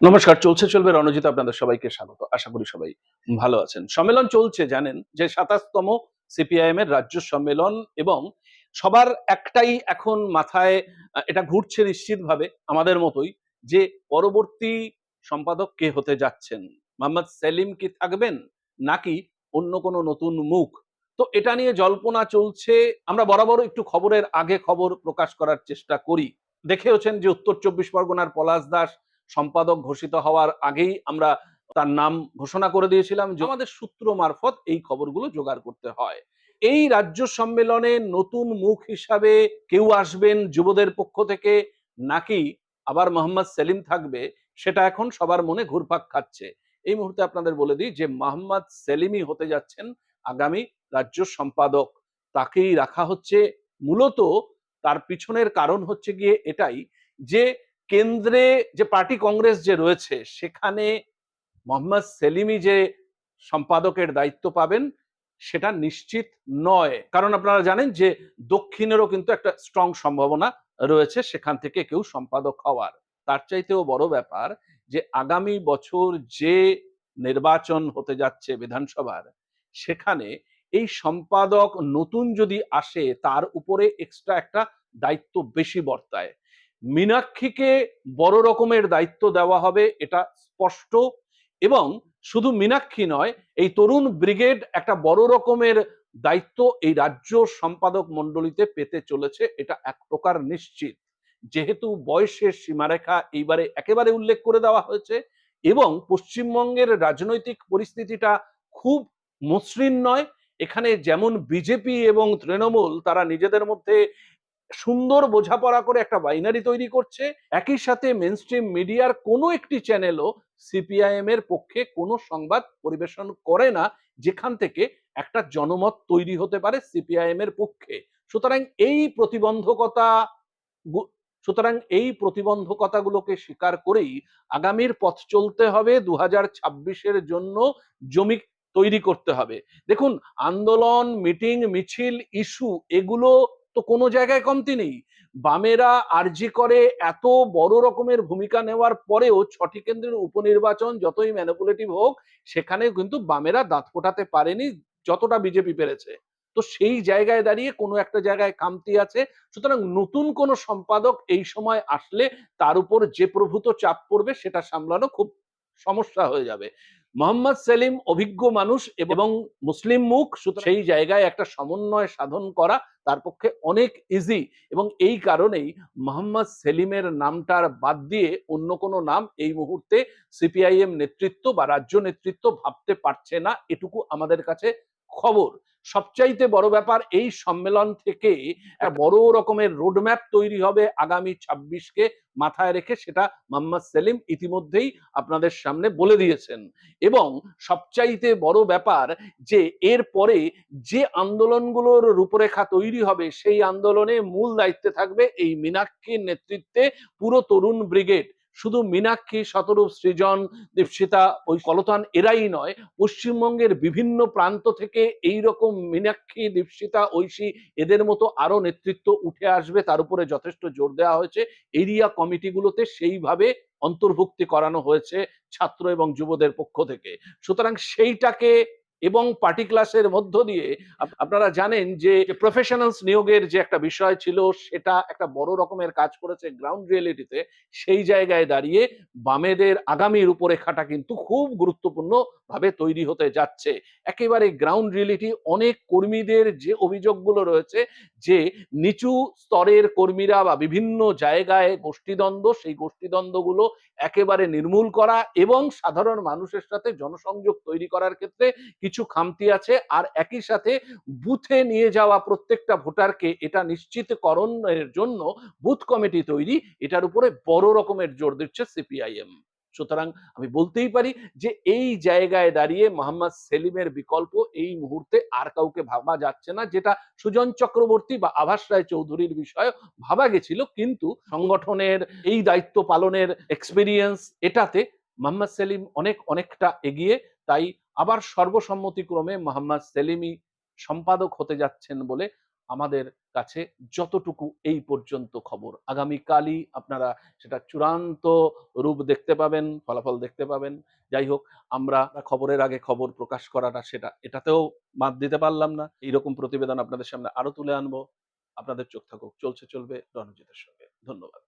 নমস্কার, চলছে, চলবে রণজিৎ, আপনাদের সবাইকে স্বাগত। আশা করি সবাই ভালো আছেন। সম্মেলন চলছে, জানেন, যে সাতাশতম সিপিআইএম এর রাজ্য সম্মেলন এবং সবার একটাই এখন মাথায় এটা ঘুরছে নিশ্চিতভাবে আমাদের মতোই যে পরবর্তী সম্পাদক কে হতে যাচ্ছেন? মোহাম্মদ সেলিম কি থাকবেন নাকি অন্য কোনো নতুন মুখ? তো এটা নিয়ে জল্পনা চলছে। আমরা বরাবর একটু খবরের আগে খবর প্রকাশ করার চেষ্টা করি। দেখেওছেন যে উত্তর চব্বিশ পরগনার পলাশ দাস সম্পাদক ঘোষিত হওয়ার আগেই আমরা তার নাম ঘোষণা করে দিয়েছিলাম যে আমাদের সূত্র মারফত এই খবরগুলো জোগাড় করতে হয়। এই রাজ্য সম্মেলনে নতুন মুখ হিসাবে কেউ আসবেন যুবদের পক্ষ থেকে নাকি আবার মোহাম্মদ সেলিম থাকবে, সেটা এখন সবার মনে ঘুরপাক খাচ্ছে। এই মুহূর্তে আপনাদের বলে দিই যে মোহাম্মদ সেলিমই হতে যাচ্ছেন আগামী রাজ্য সম্পাদক। তাকেই রাখা হচ্ছে মূলত তার পিছনের কারণ হচ্ছে গিয়ে এটাই যে কেন্দ্রে যে পার্টি কংগ্রেস যে রয়েছে, সেখানে মোহাম্মদ সেলিমই যে সম্পাদকের দায়িত্ব পাবেন, সেটা নিশ্চিত নয়। কারণ আপনারা জানেন যে দক্ষিণেরও কিন্তু একটা স্ট্রং সম্ভাবনা রয়েছে সেখান থেকে কেউ সম্পাদক হওয়ার। তার চাইতেও বড় ব্যাপার যে আগামী বছর যে নির্বাচন হতে যাচ্ছে বিধানসভার, সেখানে এই সম্পাদক নতুন যদি আসে, তার উপরে এক্সট্রা একটা দায়িত্ব বেশি বর্তায়। মীনাক্ষীকে বড় রকমের দায়িত্ব দেওয়া হবে, এটা স্পষ্ট। এবং শুধু মীনাক্ষী নয়, এই তরুণ ব্রিগেড একটা বড় রকমের দায়িত্ব এই রাজ্য সম্পাদক মণ্ডলীতে পেতে চলেছে, এটা এক প্রকার নিশ্চিত। যেহেতু বয়সের সীমারেখা এইবারে একেবারে উল্লেখ করে দেওয়া হয়েছে এবং পশ্চিমবঙ্গের রাজনৈতিক পরিস্থিতিটা খুব মসৃণ নয়, এখানে যেমন বিজেপি এবং তৃণমূল তারা নিজেদের মধ্যে সুন্দর বোঝাপড়া করে একটা বাইনারি তৈরি করছে। একই সাথে মেনস্ট্রিম মিডিয়ার কোনো একটি চ্যানেলও সিপিআইএম এর পক্ষে কোনো সংবাদ পরিবেশন করে না, যেখান থেকে একটা জনমত তৈরি হতে পারে সিপিআইএম এর পক্ষে। সুতরাং এই প্রতিবন্ধকতা সুতরাং এই প্রতিবন্ধকতাগুলোকে স্বীকার করেই আগামীর পথ চলতে হবে দু হাজার জন্য জমি তৈরি করতে হবে। দেখুন, আন্দোলন, মিটিং, মিছিল, ইস্যু, এগুলো তো কোনো জায়গায় কমতি নেই। বামেরা আরজি করে এত বড় রকমের ভূমিকা নেওয়ার পরেও ছটি কেন্দ্রের উপনির্বাচন যতই ম্যানিপুলেটিভ হোক সেখানে কিন্তু বামেরা দাঁত ফোটাতে পারেনি যতটা বিজেপি পেরেছে। তো সেই জায়গায় দাঁড়িয়ে কোনো একটা জায়গায় কামতি আছে। সুতরাং নতুন কোনো সম্পাদক এই সময় আসলে তার উপর যে প্রভূত চাপ পড়বে সেটা সামলানো খুব সমস্যা হয়ে যাবে। মোহাম্মদ সেলিম অভিজ্ঞ মানুষ এবং মুসলিম মুখ সেই জায়গায় একটা সমন্বয় সাধন করা তার পক্ষে অনেক ইজি এবং এই কারণেই মোহাম্মদ সেলিমের নামটার বাদ দিয়ে অন্য কোনো নাম এই মুহূর্তে সিপিআইএম নেতৃত্ব বা রাজ্য নেতৃত্ব ভাবতে পারছে না, এটুকু আমাদের কাছে খবর। সবচাইতে বড় ব্যাপার এই সম্মেলন থেকে বড় রকমের রোডম্যাপ তৈরি হবে আগামী ছাব্বিশকে মাথায় রেখে, সেটা মোহাম্মদ সেলিম ইতিমধ্যেই আপনাদের সামনে বলে দিয়েছেন। এবং সবচাইতে বড় ব্যাপার যে, এর পরে যে আন্দোলনগুলোর রূপরেখা তৈরি হবে, সেই আন্দোলনে মূল দায়িত্বে থাকবে এই মীনাক্ষীর নেতৃত্বে পুরো তরুণ ব্রিগেড। শুধু মীনাক্ষী, শতরূপ, সৃজন, দীপশিতা, ওই কলতান এরাই নয়, পশ্চিমবঙ্গের বিভিন্ন প্রান্ত থেকে এই রকম মীনাক্ষী, দীপশিতা, ঐশী এদের মতো আরও নেতৃত্ব উঠে আসবে। তার উপরে যথেষ্ট জোর দেওয়া হয়েছে। এরিয়া কমিটিগুলোতে সেইভাবে অন্তর্ভুক্তি করানো হয়েছে ছাত্র এবং যুবদের পক্ষ থেকে। সুতরাং সেইটাকে এবং পার্টি ক্লাসের মধ্য দিয়ে আপনারা জানেন যে প্রফেশনালস নিয়োগের যে একটা বিষয় ছিল, সেটা একটা বড় রকমের কাজ করেছে গ্রাউন্ড রিয়েলিটিতে সেই জায়গায় দাঁড়িয়ে বামেদের আগামী রূপরেখাটা কিন্তু খুব গুরুত্বপূর্ণ ভাবে তৈরি হতে যাচ্ছে। একেবারে গ্রাউন্ড রিয়েলিটি অনেক কর্মীদের যে অভিযোগগুলো রয়েছে যে নিচু স্তরের কর্মীরা বা বিভিন্ন জায়গায় গোষ্ঠীদ্বন্দ্ব, সেই গোষ্ঠীদ্বন্দ্বগুলো একেবারে নির্মূল করা এবং সাধারণ মানুষের সাথে জনসংযোগ তৈরি করার ক্ষেত্রে কিছু খামতি আছে আর একই সাথে বুথে নিয়ে যাওয়া প্রত্যেকটা ভোটারকে এটা নিশ্চিতকরণের জন্য বুথ কমিটি তৈরি। এটার উপরে বড় রকমের জোর দিচ্ছে সিপিআইএম। সুতরাং আমি বলতেই পারি যে এই জায়গায় দাঁড়িয়ে মোহাম্মদ সেলিমের বিকল্প এই মুহূর্তে আর কাউকে ভাবা যাচ্ছে না, যেটা সুজন চক্রবর্তী বা আভাস রায় চৌধুরীর বিষয়ে ভাবা গেছিল। কিন্তু সংগঠনের এই দায়িত্ব পালনের এক্সপিরিয়েন্স এটাতে মোহাম্মদ সেলিম অনেক, অনেকটা এগিয়ে তাই আবার সর্বসম্মতিক্রমে মোহাম্মদ সেলিমি সম্পাদক হতে যাচ্ছেন বলে আমাদের কাছে যতটুকু এই পর্যন্ত খবর। আগামীকালই আপনারা সেটা চূড়ান্ত রূপ দেখতে পাবেন, ফলাফল দেখতে পাবেন। যাই হোক, আমরা খবরের আগে খবর প্রকাশ করাটা সেটা, এটাতেও বাদ দিতে পারলাম না। এইরকম প্রতিবেদন আপনাদের সামনে আরও তুলে আনব। আপনাদের চোখ থাকুক, চলছে চলবে রণজিতের সঙ্গে। ধন্যবাদ।